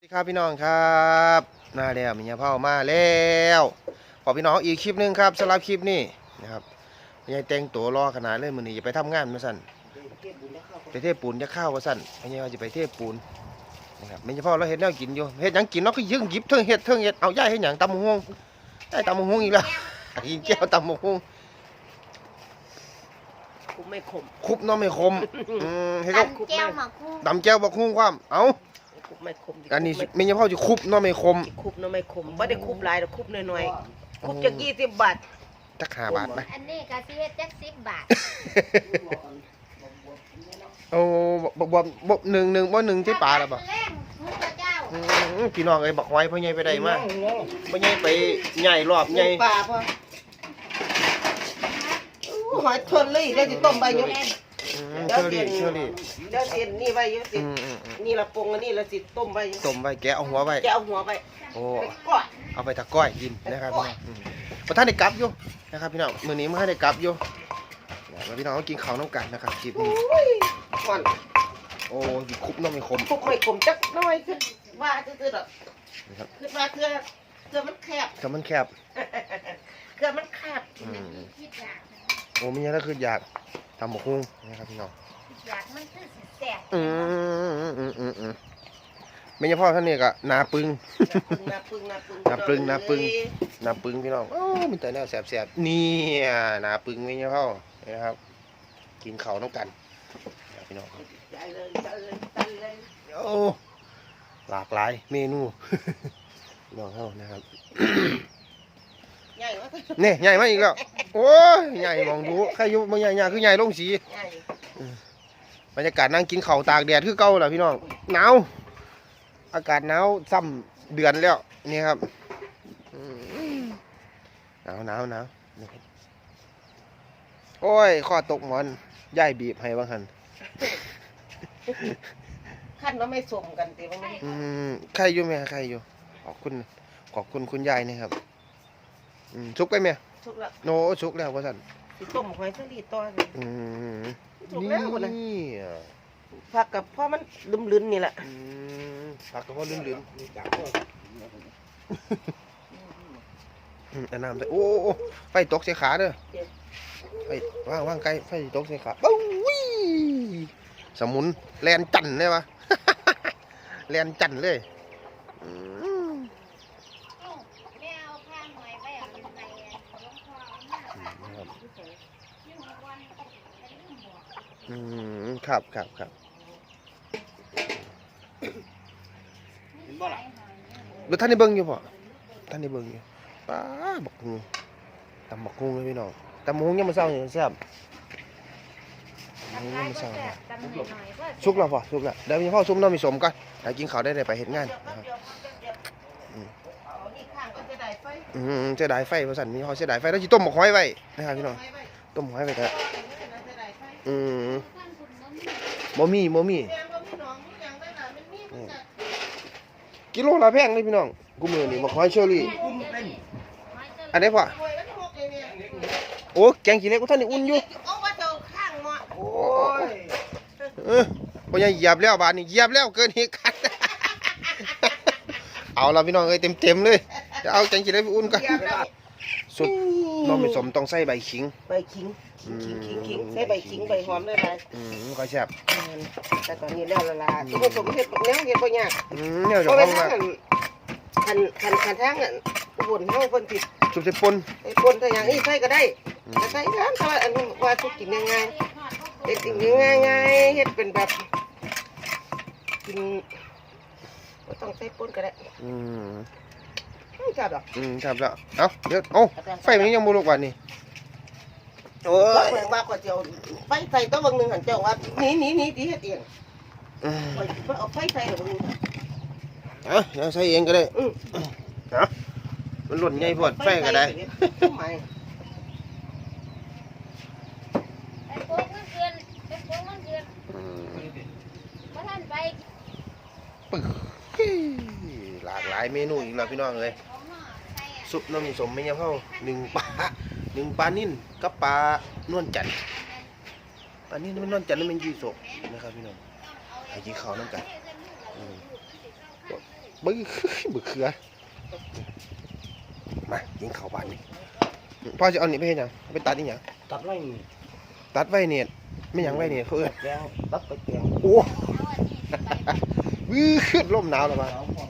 สวัสดีครับพี่น้องครับมาแล้วมีเงาเผามาแล้วขอพี่น้องอีกคลิปหนึงครับสำหรับคลิปนี้นะครับไม่ใช่แต่งตัวรอขนาดเลยมือนี้จะไปทำงานมาสั่นไปเทปูนจะเข้าวมาสั่นไม่ใช่ว่าจะไปเทปูนนะครับไม่ใช่พ่อเราเห็ดแนวกินอยู่เห็ดหยังกินเนาะก็ยึงหยิบเทิงเห็ดเทิงเห็ดเอาย่ายเห็ดหยังตำมะฮวงได้ตำมะฮวงอีกแล้วกินแก้วตำมะฮวงคุมไม่ขมคุบเน้องไม่คมอืมเห็ดก็ตำแก้วหมักคู่ตำแก้วบักฮวงความเอ้า คุบไม่ขมดิอันนี้คุบไม่ใช่พ่อจะคุบเน้องไม่คมไม่คุบเนาะไม่ขมไม่ได้คุบหลายแต่คุบน้อยๆคุบจากยี่สิบบาทจักหาบาทไหมอันนี้กะสิเฮ็ดจักสิบบาทโอ้บ่บ่บ่หนึ่งหนึ่งบ่หนึ่งที่ปลาแล้วบ่แรงมุกพระเจ้าอืมพี่น้องเอ้ยบักหอยพ่อใหญ่ไปได้มาพ่อใหญ่ไปใหญ่รอบใหญ่ปลาพ่ออู้หอยทนเลยเดี๋ยวจะต้มใบยุอืมเชอรี่เชอรี่เดี๋ยวเสียนนี่ใบยุสิอืมอืมอืม นี่ละปรุงอันนี้ละสิต้มใบยุต้มไว้แกะเอาหัวไว้จะเอาหัวไปโอ้ไปก่อนเอาไปตะก้อยกินนะครับพี่น้องอืมบ่ท่านได้กลับอยู่นะครับพี่น้องมื้อนี้มื้อให้ได้กลับอยู่แล้วพี่น้องก็กินข้าวน้ำกันนะครับคลิปนี้อุ้ยก่อนโอ้ยคุบน้องไม่คมคุบไม่ขมจักหน้อยขึ้นว่าซื่อๆดอกนะครับขึ้นมาเพื่อเพื่อมันแคบถ้ามันแคบเพื่อมันแคบอืมคิดอยากโอ้มีอะไรคืออยาก ทำบักฮุ้งนะครับพี่น้องคิดอยากมันคือสิแซ่บอืมอืมอืมอืมอืมไม่ใช่พ่อท่านนี่ก็นาปึง นาปึงนาปึงนาปึงนาปึง นาปึงพี่น้องโอ้มีแต่แนวแสบๆเนี่ยนาปึงไม่ใช่พ่อนี่นะครับ กินเขาวน้ำกันนะครับพี่น้องใจเลยใจเลยใจเลยโอ้หลากหลายเมนูพี่น้องเขานะครับ ใหญ่วะเนี่ยใหญ่มาอีกแล้ว โอ้ยใหญ่มองดูใครอยุบางใหญ่ใหญ่คือใหญ่ลงสีใหญ่บรรยากาศนั่งกินข้าวตากแดดคือเก่าแหละพี่น้องหนาวอากาศหนาวซ้ำเดือนแล้วนี่ครับอืมหนาวหนาวหนาวนี่ครับโอ้ยข้อตกหมอนย่ายบีบให้บางหันขั้นเราไม่สมกันตีมันอืมใครอยู่แม่ใครอยู่ขอบคุณขอบคุณคุณยายนะครับ อืมชุกไปแม่ทุกแล้วโนชุกแล้วว่าสันสิต้มหอยสลีต้อนอืมชุกแล้วนะนี่อะผักกับพ่อมันลืมลืนนี่แหละอืมผักกระเพาะลื่นๆอืมอันน้ำใส่โอ้โอ้โอ้ไฟตกใส่ขาเด้อไฟว่างว่างไกลไฟตกใส่ขาปุ้ยสมุนแลนจันเลยวะ แลนจันเลยอืม เอ้าแม่เอาผ้าหน่อยไปเอาไปให้หลวงพ่อเอามา นะครับ อยู่วันจะลืมบอก อืมครับครับครับเห็นบ่ล่ะแล้วท่านได้เบิ่งอยู่ป่ะท่านได้เบิ่งอยู่ป้าบักฮูตำบักฮูเลยพี่น้องตำบักฮูยังมาเศร้าอยู่แซ่บตำบักฮูยังมาเศร้าแซ่บตำหน่อยๆก็สุกแล้วป่ะสุกแล้วเดี๋ยวมีพ่อซุปน้ำมีสมกันเดี๋ยวกินข้าวได้เลยไปเห็นงานนะครับเดี๋ยวเดี๋ยวเอานี่ข้างก็จะได้ไฟอืมเสียดายไฟเพราะสันมีพ่อเสียดายไฟแล้วจิต้มบักหอยไว้นะครับพี่น้องต้มหอยไว้แต่จะได้ไฟ อืมท่านคุณน้องบ่มีบ่มีแมงก็มีหนองมีอย่างได้ล่ะมันมีมันจะกิโลละแพงเลยพี่น้อง กูมือนี่บักหอยเชอรี่อุ้มเป็นอันไหนี้พ่อโอ้ยมันหกเลยเนี่ยโอ้แกงขี้เหล็กกูท่านนี่อุ่นอยู่เอาว่าเจ้าข้างหม้อโอ้ยเออบ่ยังเหยียบแล้วบาดนี้เหยียบแล้วเกินเหตุการณ์ เอาละพี่น้องเอ้ยเต็มๆเลยจะเอาแกงขี้เหล็กไปอุ่นกันเดี๋ยวเรา สุดน้องไม่สมต้องใส่ใบขิง ใบขิงขิงขิงขิงใส่ใบขิงใบหอมได้ไหมอืมค่อยแซ่บแต่ตอนนี้แล้วละลาทุกคนสมเฮ็ดแนวเฮ็ดบ่ยากอืมเนี่ยเพเจะราะฟ้าว่าของทาว่างคันคันคันทางนั้นอุบลเฮาเพิ่นสิสุดสิปนไอ้ปนแต่อย่างนี้ใส่ก็ได้แต่ใส่กันแต่ว่าอันนี้ว่าทุกกินง่ายๆเฮ็ดกินง่ายๆเฮ็ดเป็นแบบกินบ่ต้องใส่ปนก็ได้อืม ไม่จับดอกอืมครับแล้วเอาเดี๋ยวเอาไฟมันยังบ่ลุกวันนี้โอ้ว่ายเมืองว่าก็เจ้าไปใส่ตัวเบางหนึงหันเจ้าว่าหนีหนีหนีสิเฮ็ดเองอืมไปเอาไฟใส่เบางหนึงเอาเดี๋ยวใส่เองก็ได้อือเอามันหล่นใหญ่พวดไฟก็ได้ไม่ไปโก ลากหลายเมนูอีกแล้วพี่น้องเลยเอามาใส่อะซุปน้ำมีสมไม่ยำเข้าหนึ่งปลาหนึ่งปลานิ่นกับปลานวลจันทร์ปลานิ่นมันนวลจันทร์นี่มันยี่สกนะครับพี่น้องให้กินข้าวน้ำกันอืมบึ้งบึกเขือมายิงเข่าบานนี่พ่อจะเอานี่ไปเห็นยังเอาไปตัดอีหยังตัดไว้นี่ตัดไว้เน็ตไม่หยังไว้เน็ตเขาเอิ้นแกงตัดไปแกงโอ้เอาอันนี้ไปบ้านวื้อขึ้นลมหนาวแล้วมาเอาพร้อม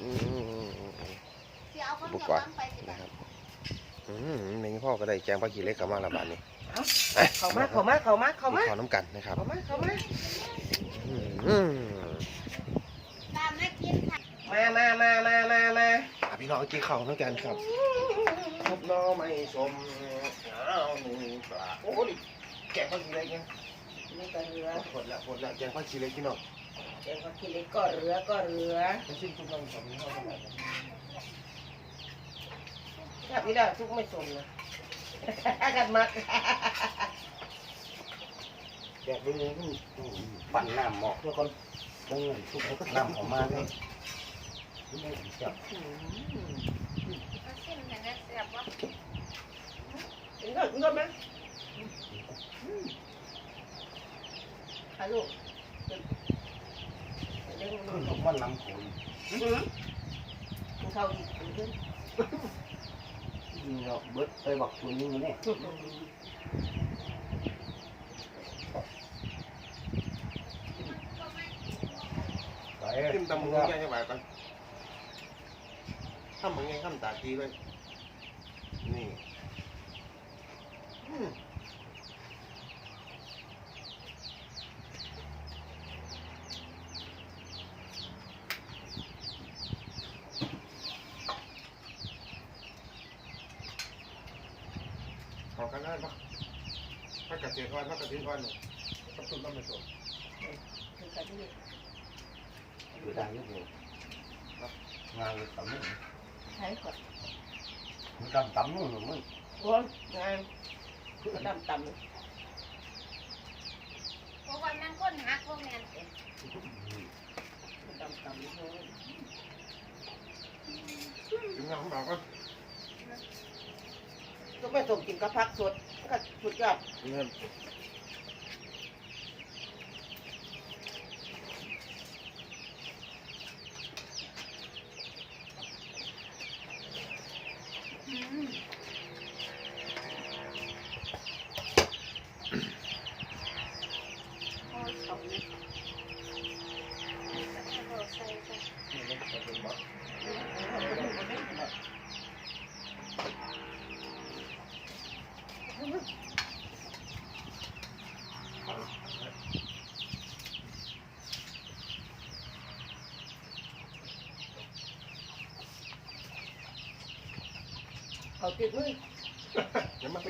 อืมอืมอืมอืม สิเอาคนเดียววางไปสินะบ้านครับอืมในพ่อก็ได้แจงปลาขี้เล็กกลับมาละบาทนี่เข้ามาเข้ามาเข้ามาเข้ามาขอน้ำกันนะครับเข้ามาเข้ามาอืมตามนักกินค่ะมามามามามามาอะพี่น้องกินข้าวน้ำกันครับพบน้องไม่สมเอาหนึ่งปลาโอ้ดิแกงปลาขี้เล็กเนี่ยนี่ก็เรือหมดละหมดละแกงปลาขี้เล็กพี่น้องเดี๋ยวเขาคิดเล็กก็เรือก็เรือไปชิมทุกน้องสองน้องสอง ถ้าพี่ได้ทุกไม่สมนะกันมากแกะไปเลยนี่ปั่นน้ำหมอกแล้วก็ต้องเงินทุกน้ำออกมาเลยนี่จับเอาเส้นให้แน่เสียบวะถึงก็ถึงก็ไหมฮัลโหลเดี๋ยวขึ้นของมันน้ำขุ่นเขาอีก ขึ้นนี่เราเบิดไปบักตัวนี้มันเนี่ยไป จิ้มตำมือแกงยังไงกันทำเหมือนไงทำตาดีเลยนี่อืมขอกันได้ปะ พักกระเจี๊ยบอ่อนพักกระเทียมอ่อนเนี่ยกับตุ้มต้องไปส่งอยู่ได้ยังไงงานต่ำนี่นใช้ก่อนมันดำต่ำนู่นหรือมันร้อนงานก็ดำต่ำเพราะวันนั้นคนหักพวกแมนเต็มดำต่ำถึงงานของเราก็ก็ไม่สมกินกับผักสด ก็สุดยอด เงิน อืมโอ้ยเขาเนี่ยเอาใส่ไป เขา ติดมือเดี๋ยวมาไป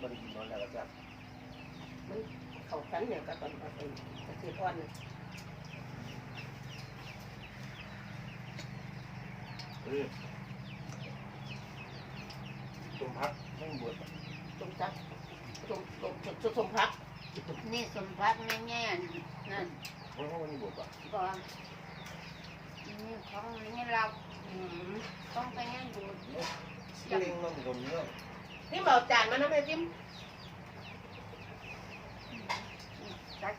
มันกินนอนแล้วจ้ะเขากันเนี่ยก็ต้องเอาไปกระเทียมอ่อนเนี่ยเออต้มพักไม่บวชต้มจักต้มต้มต้มต้มผัก นี่สมบัติแง่ๆนั่นเพราะว่ามันบวชป่ะก่อนนี่ของนี่เราอืมต้องไปให้ดูเลี้ยงน้ำคน เนาะนี่เอาจานมานะแม่จิ้มจัด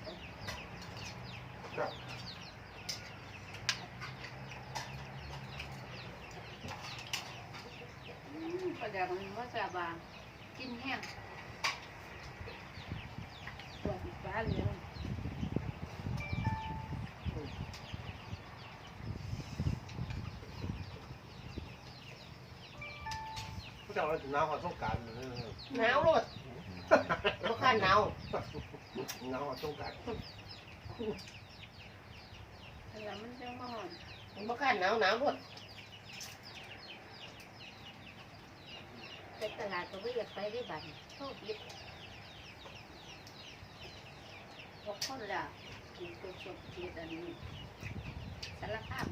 ประเดี๋ยวมันว่าจะ ผู้ชายเราถึงน้ำเขาต้องการเลยหนาวรดก็ข้าหนาวน้ำเขาต้องการแล้วมันจะมาหอนมันก็ข้าหนาวหนาวรดไปตลาดก็ไม่อยากไปได้บัตรโชคดีพวกคนละกินตัวสดเทียดอันนี้สารภาพ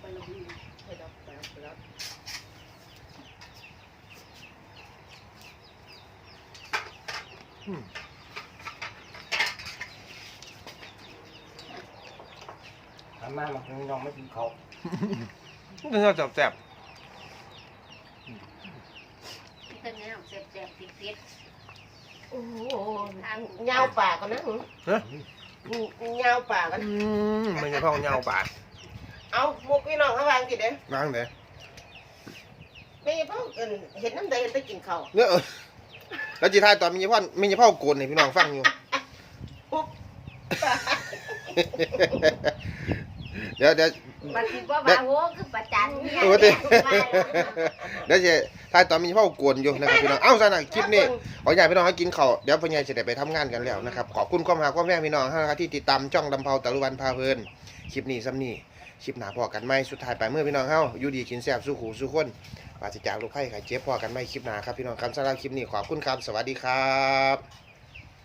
ไปลงไปดอกไปดอกไปดอก ทำมามันคงยองไม่กินเขามันชอบจับแสบที่ตอนนี้เจ็บเจ็บติดติดโอ้โหยาวปากกันนะหึฮะยาวปากกันอืมไม่ใช่พ่อเงาปากเอามุกพี่น้องเขาวางกี่เด้อล้างเด้อไม่ใช่พ่อเอิ้นเห็นน้ำใดเห็นไปกินข้าวเนี่ยเออ แล้วจีทายตอนมีพ่อมีพ่อโกนให้พี่น้องฟังอยู่ ปุ๊บเดี๋ยวเดี๋ยวมันคิดว่าบางโว้คือประจันเนี่ยเออเดี๋ยวเดี๋ยวจะทายตอนมีพ่อโกนอยู่นะครับพี่น้อง เอ้าสนะคลิปนี้ขออยากพี่น้องให้กินข้าวเดี๋ยวพ่อใหญ่จะได้ไปทำงานกันแล้วนะครับ ขอบคุณความหาความแม่พี่น้องนะครับที่ติดตามจ้องดำเภาตะลุวันพาเพลิน คลิปนี้ซ้ำนี่คลิปหนาพอกันไหมสุดท้ายไปเมื่อพี่น้องเฮาอยู่ดีกินแซ่บสู้ขู่สู้คน ปราศจากโรคไพ่ไข่เจ็บพอกันไม่คลิปหนาครับพี่น้องครับสำหรับคลิปนี้ขอบคุณครับ สวัสดีครับ